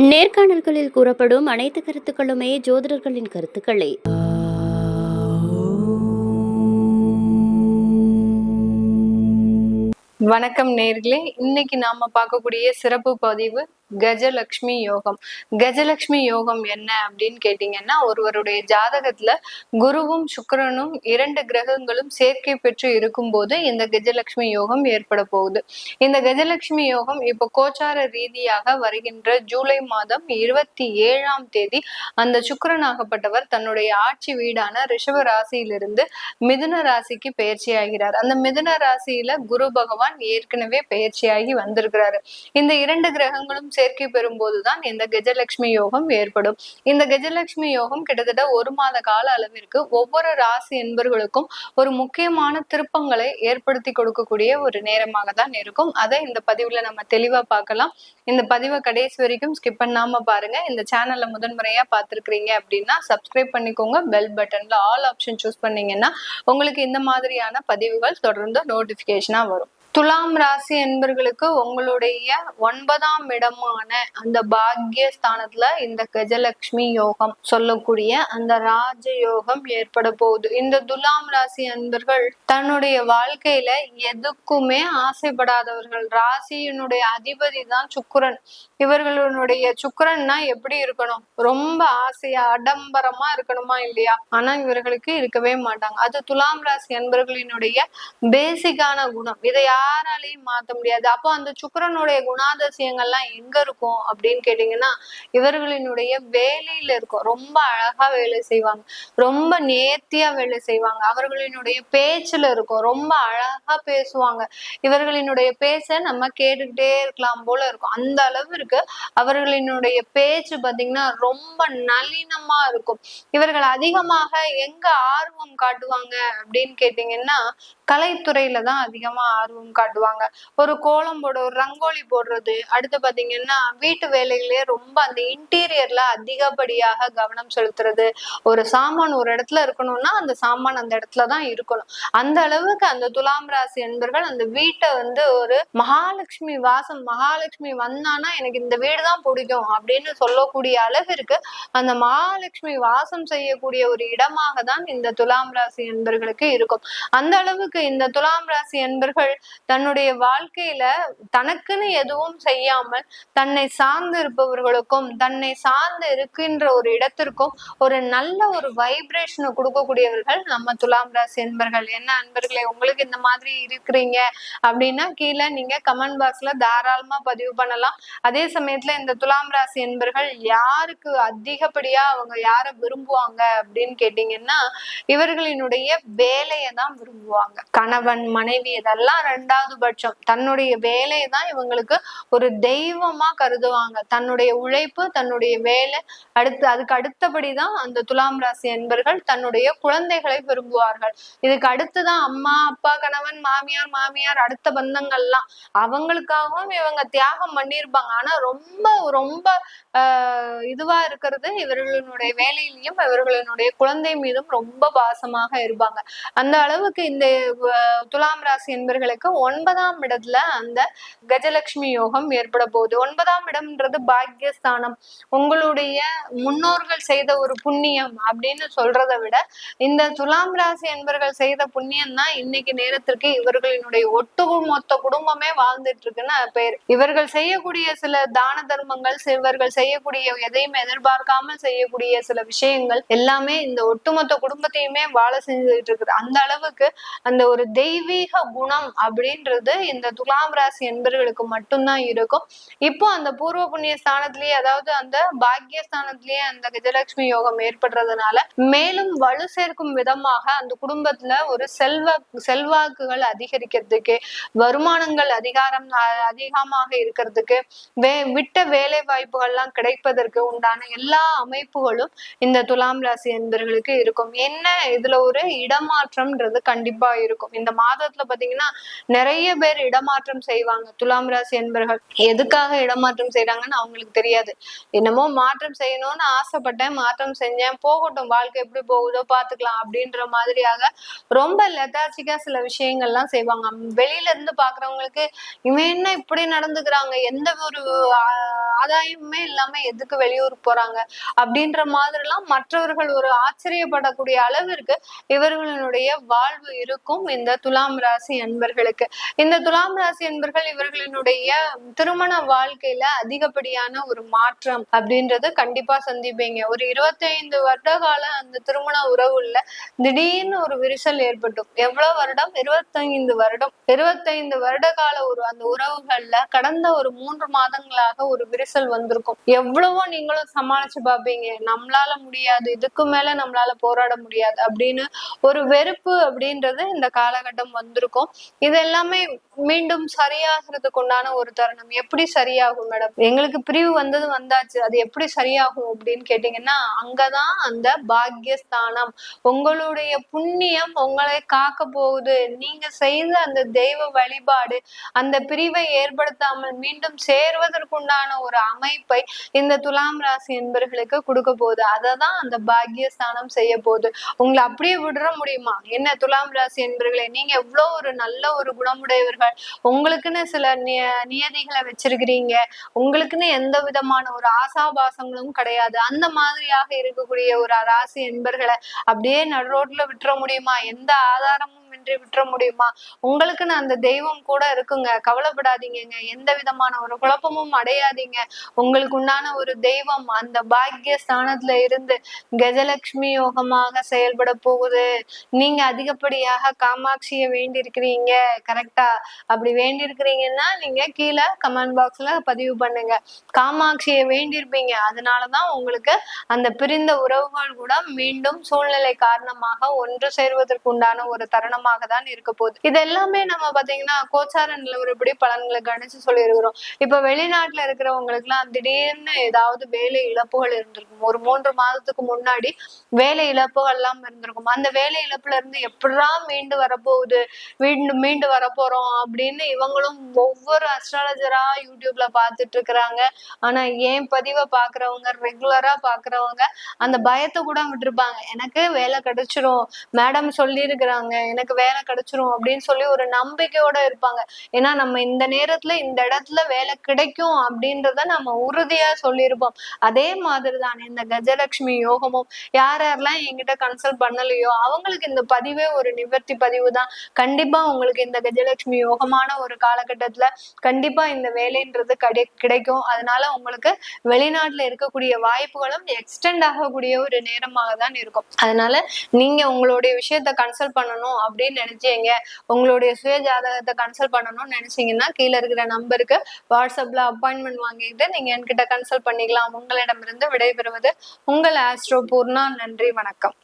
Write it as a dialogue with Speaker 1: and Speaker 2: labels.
Speaker 1: நேர்காணல்களில் கூறப்படும் அனைத்து கருத்துக்களுமே ஜோதிடர்களின் கருத்துக்களே.
Speaker 2: வணக்கம் நேர்களே. இன்னைக்கு நாம பார்க்கக்கூடிய சிறப்பு பதிவு கஜலக்ஷ்மி யோகம். கஜலக்ஷ்மி யோகம் என்ன அப்படின்னு கேட்டீங்கன்னா ஒருவருடைய ஜாதகத்துல குருவும் சுக்கரனும் இரண்டு கிரகங்களும் சேர்க்கை பெற்று இருக்கும் போது இந்த கஜலட்சுமி யோகம் ஏற்பட போகுது. இந்த கஜலட்சுமி யோகம் இப்போ கோச்சார ரீதியாக வருகின்ற ஜூலை மாதம் இருபத்தி ஏழாம் தேதி அந்த சுக்கரனாகப்பட்டவர் தன்னுடைய ஆட்சி வீடான ரிஷப ராசியிலிருந்து மிதுன ராசிக்கு பயிற்சியாகிறார் அந்த மிதுன ராசியில குரு பகவான் ஏற்கனவே பயிற்சியாகி வந்திருக்கிறாரு. இந்த இரண்டு கிரகங்களும் சேர்க்கை பெறும்போதுதான் இந்த கஜலட்சுமி யோகம் ஏற்படும். இந்த கஜலட்சுமி யோகம் கிட்டத்தட்ட ஒரு மாத கால அளவிற்கு ஒவ்வொரு ராசி என்பர்களுக்கும் ஒரு முக்கியமான திருப்பங்களை ஏற்படுத்தி கொடுக்கக்கூடிய ஒரு நேரமாக தான் இருக்கும். அதை இந்த பதிவுல நம்ம தெளிவா பார்க்கலாம். இந்த பதிவை கடைசி வரைக்கும் ஸ்கிப் பண்ணாம பாருங்க. இந்த சேனல்ல முதன்முறையா பார்த்துருக்கீங்க அப்படின்னா சப்ஸ்கிரைப் பண்ணிக்கோங்க. பெல் பட்டன்ல ஆல் ஆப்ஷன் சூஸ் பண்ணீங்கன்னா உங்களுக்கு இந்த மாதிரியான பதிவுகள் தொடர்ந்து நோட்டிபிகேஷனா வரும். துலாம் ராசி என்பர்களுக்கு உங்களுடைய ஒன்பதாம் இடமான அந்த பாக்யஸ்தானத்துல இந்த கஜலட்சுமி யோகம் சொல்லக்கூடிய அந்த ராஜ யோகம் ஏற்பட போகுது. இந்த துலாம் ராசி அன்பர்கள் தன்னுடைய வாழ்க்கையில எதுக்குமே ஆசைப்படாதவர்கள். ராசியினுடைய அதிபதி தான் சுக்கரன். இவர்களுடைய சுக்கரன்னா எப்படி இருக்கணும்? ரொம்ப ஆசையா அடம்பரமா இருக்கணுமா இல்லையா? ஆனா இவர்களுக்கு இருக்கவே மாட்டாங்க. அது துலாம் ராசி அன்பர்களினுடைய பேசிக்கான குணம். இதை யாராலையும் மாத்த முடியாது. அப்போ அந்த சுக்கரனுடைய குணாதிசயங்கள்லாம் எங்க இருக்கும் அப்படின்னு கேட்டீங்கன்னா இவர்களினுடைய வேலையில இருக்கும். ரொம்ப அழகா வேலை செய்வாங்க. ரொம்ப நேர்த்தியா வேலை செய்வாங்க. அவர்களினுடைய பேச்சுல இருக்கும். ரொம்ப அழகா பேசுவாங்க. இவர்களினுடைய பேச்ச நம்ம கேட்டுக்கிட்டே இருக்கலாம் போல இருக்கும். அந்த அளவு இருக்கு அவர்களினுடைய பேச்சு பாத்தீங்கன்னா ரொம்ப நளினமா இருக்கும். இவர்கள் அதிகமாக எங்க ஆர்வம் காட்டுவாங்க அப்படின்னு கேட்டீங்கன்னா கலைத்துறையில தான் அதிகமா ஆர்வம் காட்டுவாங்க. ஒரு கோலம் போட ஒரு ரங்கோலி போடுறது. அடுத்து பாத்தீங்கன்னா வீட்டு வேலையிலேயே ரொம்ப அந்த இன்டீரியர்ல அதிகப்படியாக கவனம் செலுத்துறது. ஒரு சாமான் ஒரு இடத்துல இருக்கணும்னா அந்த சாமான் அந்த இடத்துல தான் இருக்கணும். அந்த அளவுக்கு அந்த துலாம் ராசி என்பர்கள் அந்த வீட்டை வந்து ஒரு மகாலட்சுமி வாசம் மகாலட்சுமி வந்தானா எனக்கு இந்த வீடு தான் பிடிக்கும் அப்படின்னு சொல்லக்கூடிய அளவிற்கு அந்த மகாலட்சுமி வாசம் செய்யக்கூடிய ஒரு இடமாக தான் இந்த துலாம் ராசி என்பர்களுக்கு இருக்கும். அந்த அளவுக்கு இந்த துலாம் ராசி என்பர்கள் தன்னுடைய வாழ்க்கையில தனக்குன்னு எதுவும் செய்யாமல் தன்னை சார்ந்து இருப்பவர்களுக்கும் தன்னை சார்ந்து இருக்கின்ற ஒரு இடத்திற்கும் ஒரு நல்ல ஒரு வைப்ரேஷனை கொடுக்கக்கூடியவர்கள் நம்ம துலாம் ராசி என்பர்கள். என்ன அன்பர்களே உங்களுக்கு இந்த மாதிரி இருக்கிறீங்க அப்படின்னா கீழே நீங்க கமெண்ட் பாக்ஸ்ல தாராளமா பதிவு பண்ணலாம். அதே சமயத்துல இந்த துலாம் ராசி என்பர்கள் யாருக்கு அதிகப்படியா அவங்க யாரை விரும்புவாங்க அப்படின்னு கேட்டீங்கன்னா இவர்களினுடைய வேலையை தான் விரும்புவாங்க. கணவன் மனைவி இதெல்லாம் இரண்டாவது பட்சம். தன்னுடைய வேலையை தான் இவங்களுக்கு ஒரு தெய்வமா கருதுவாங்க. தன்னுடைய உழைப்பு தன்னுடைய வேலை அடுத்து அதுக்கு அடுத்தபடிதான் அந்த துலாம் ராசி என்பர்கள் தன்னுடைய குழந்தைகளை விரும்புவார்கள். இதுக்கு அடுத்துதான் அம்மா அப்பா கணவன் மாமியார் மாமியார் அடுத்த பந்தங்கள்லாம். அவங்களுக்காகவும் இவங்க தியாகம் பண்ணியிருப்பாங்க. ஆனா ரொம்ப ரொம்ப ஆஹ் இதுவா இருக்கிறது இவர்களுடைய வேலையிலையும் இவர்களுடைய குழந்தை மீதும் ரொம்ப பாசமாக இருப்பாங்க. அந்த அளவுக்கு இந்த துலாம் ராசி என்பர்களுக்கு ஒன்பதாம் இடத்துல அந்த கஜலட்சுமி யோகம் ஏற்பட போகுது. ஒன்பதாம் இடம்ன்றது பாக்கியஸ்தானம். உங்களுடைய முன்னோர்கள் செய்த ஒரு புண்ணியம் அப்படின்னு சொல்றதை விட இந்த துலாம் ராசி என்பர்கள் செய்த புண்ணியம் தான் இன்னைக்கு நேரத்திற்கு இவர்களினுடைய ஒட்டுமொத்த குடும்பமே வாழ்ந்துட்டு இருக்குன்னு பேர். இவர்கள் செய்யக்கூடிய சில தான தர்மங்கள் இவர்கள் செய்யக்கூடிய எதையும் எதிர்பார்க்காமல் செய்யக்கூடிய சில விஷயங்கள் எல்லாமே இந்த ஒட்டுமொத்த குடும்பத்தையுமே வாழ செஞ்சுட்டு இருக்குது அந்த அளவுக்கு அந்த ஒரு தெய்வீக குணம் அப்படி அப்படின்றது இந்த துலாம் ராசி என்பர்களுக்கு மட்டும்தான் இருக்கும். இப்போ அந்த பூர்வ புண்ணிய ஸ்தானத்திலேயே அதாவது அந்த பாக்கிய ஸ்தானத்திலேயே அந்த கஜலட்சுமி யோகம் ஏற்படுறதுனால மேலும் வலு சேர்க்கும் விதமாக அந்த குடும்பத்துல ஒரு செல்வ செல்வாக்குகள் அதிகரிக்கிறதுக்கு வருமானங்கள் அதிகாரம் அதிகமாக இருக்கிறதுக்கு வே விட்ட வேலை வாய்ப்புகள்லாம் கிடைப்பதற்கு உண்டான எல்லா அமைப்புகளும் இந்த துலாம் ராசி என்பர்களுக்கு இருக்கும். என்ன இதுல ஒரு இடமாற்றம்ன்றது கண்டிப்பா இருக்கும். இந்த மாதத்துல பாத்தீங்கன்னா நிறைய பேர் இடமாற்றம் செய்வாங்க. துலாம் ராசி என்பர்கள். எதுக்காக இடமாற்றம் செய்யறாங்கன்னு அவங்களுக்கு தெரியாது. என்னமோ மாற்றம் செய்யணும்னு ஆசைப்பட்டேன் மாற்றம் செஞ்சேன். போகட்டும் வாழ்க்கை எப்படி போகுதோ பாத்துக்கலாம் அப்படின்ற மாதிரியாக ரொம்ப லெதாச்சிக்கா சில விஷயங்கள்லாம் செய்வாங்க. வெளியில இருந்து பாக்குறவங்களுக்கு இவன் என்ன இப்படி நடந்துக்கிறாங்க? எந்த ஒரு ஆதாயமுமே இல்லாம எதுக்கு வெளியூர் போறாங்க? அப்படின்ற மாதிரிலாம் மற்றவர்கள் ஒரு ஆச்சரியப்படக்கூடிய அளவிற்கு இவர்களுடைய வாழ்வு இருக்கும் இந்த துலாம் ராசி அன்பர்களுக்கு இந்த துலாம் ராசி என்பர்கள் இவர்களினுடைய திருமண வாழ்க்கையில அதிகப்படியான ஒரு மாற்றம் அப்படின்றது கண்டிப்பா சந்திப்பீங்க. ஒரு இருபத்தைந்து வருட கால அந்த திருமண உறவுல திடீர்னு ஒரு விரிசல் ஏற்பட்டும். எவ்வளவு வருடம்? இருபத்தைந்து வருடம். இருபத்தைந்து வருட கால ஒரு அந்த உறவுகள்ல கடந்த ஒரு மூன்று மாதங்களாக ஒரு விரிசல் வந்திருக்கும். எவ்வளவோ நீங்களும் சமாளிச்சு பார்ப்பீங்க. நம்மளால முடியாது. இதுக்கு மேல நம்மளால போராட முடியாது அப்படின்னு ஒரு வெறுப்பு அப்படின்றது இந்த காலகட்டம் வந்திருக்கும். இதெல்லாம் எல்லாமே மீண்டும் சரியாகிறதுக்கு உண்டான ஒரு தருணம். எப்படி சரியாகும் மேடம் எங்களுக்கு பிரிவு வந்தது வந்தாச்சு. அது எப்படி சரியாகும் அப்படின்னு கேட்டீங்கன்னா அங்கதான் அந்த பாக்கியஸ்தானம் உங்களுடைய புண்ணியம் உங்களை காக்க போகுது. நீங்க செய்த அந்த தெய்வ வழிபாடு அந்த பிரிவை ஏற்படுத்தாமல் மீண்டும் சேர்வதற்குண்டான ஒரு அமைப்பை இந்த துலாம் ராசி என்பர்களுக்கு கொடுக்க போகுது. அதை தான் அந்த பாக்கியஸ்தானம் செய்ய போகுது. உங்களை அப்படியே விடுற முடியுமா? என்ன துலாம் ராசி என்பர்களே நீங்க எவ்வளோ ஒரு நல்ல ஒரு குணமுடையவர்கள். உங்களுக்குன்னு சில நிய- நியதிகளை வச்சிருக்கிறீங்க. உங்களுக்குன்னு எந்த விதமான ஒரு ஆசாபாசங்களும் கிடையாது. அந்த மாதிரியாக இருக்கக்கூடிய ஒரு ராசி என்பர்களை அப்படியே நடு ரோட்ல விட்டுற முடியுமா? எந்த ஆதாரமும் விட்டு விட்டுற முடியுமா? உங்களுக்குன்னு அந்த தெய்வம் கூட இருக்குங்க. கவலைப்படாதீங்க எந்த விதமான ஒரு குழப்பமும் அடையாதீங்க. உங்களுக்கு உண்டான ஒரு தெய்வம் அந்த பாக்கிய ஸ்தானத்துல இருந்து கஜலட்சுமி யோகமாக செயல்பட போகுது. நீங்க அதிகப்படியாக காமாட்சியை வேண்டியிருக்கிறீங்க. கரெக்டா அப்படி வேண்டியிருக்கிறீங்கன்னா நீங்க கீழே கமெண்ட் பாக்ஸ்ல பதிவு பண்ணுங்க. காமாட்சியை வேண்டியிருப்பீங்க. அதனாலதான் உங்களுக்கு அந்த பிரிந்த உறவுகள் கூட மீண்டும் சூழ்நிலை காரணமாக ஒன்று சேர்வதற்கு உண்டான ஒரு தருணமாக தான் இருக்க போகுது. இது எல்லாமே நம்ம பாத்தீங்கன்னா கோச்சார நிலவரப்படி பலன்களை கணிச்சு சொல்லியிருக்கிறோம். இப்ப வெளிநாட்டுல இருக்கிறவங்களுக்கு எல்லாம் திடீர்னு ஏதாவது வேலை இழப்புகள் இருந்திருக்கும். ஒரு மூன்று மாதத்துக்கு முன்னாடி வேலை இழப்புகள் எல்லாம் இருந்திருக்கும். அந்த வேலை இழப்புல இருந்து எப்படா மீண்டு வரப்போகுது? மீண்டு மீண்டு வரப்போறோம் அப்படின்னு இவங்களும் ஒவ்வொரு அஸ்ட்ராலஜரா யூடியூப்ல பாத்துட்டு இருக்கிறாங்க ஆனா ஏன் பதிவை பாக்குறவங்க ரெகுலரா பாக்குறவங்க அந்த பயத்தை கூட விட்டுருப்பாங்க. எனக்கு வேலை கிடைச்சிரும். மேடம் சொல்லி இருக்கிறாங்க எனக்கு வேலை கிடைச்சிரும் அப்படின்னு சொல்லி ஒரு நம்பிக்கையோட இருப்பாங்க. ஏன்னா நம்ம இந்த நேரத்துல இந்த இடத்துல வேலை கிடைக்கும் அப்படின்றத நம்ம உறுதியா சொல்லியிருப்போம். அதே மாதிரிதான் இந்த கஜலட்சுமி யோகமும். யார் யாரெல்லாம் என்கிட்ட கன்சல்ட் பண்ணலையோ அவங்களுக்கு இந்த பதிவே ஒரு நிவர்த்தி பதிவு தான். கண்டிப்பா உங்களுக்கு இந்த கஜலட்சுமி யோகமான ஒரு காலகட்டத்துல கண்டிப்பா இந்த வேலைன்றது கிடை கிடைக்கும். அதனால உங்களுக்கு வெளிநாட்டுல இருக்கக்கூடிய வாய்ப்புகளும் எக்ஸ்டெண்ட் ஆகக்கூடிய ஒரு நேரமாக தான் இருக்கும். அதனால நீங்க உங்களுடைய விஷயத்த கன்சல்ட் பண்ணணும் அப்படின்னு நினைச்சீங்க உங்களுடைய சுய ஜாதகத்தை கன்சல்ட் பண்ணணும்னு நினைச்சீங்கன்னா கீழே இருக்கிற நம்பருக்கு வாட்ஸ்அப்ல அப்பாயின்மெண்ட் வாங்கிட்டு நீங்க என்கிட்ட கன்சல்ட் பண்ணிக்கலாம். உங்களிடமிருந்து விடைபெறுவது உங்கள் ஆஸ்ட்ரோ பூர்ணா நன்றி வணக்கம்.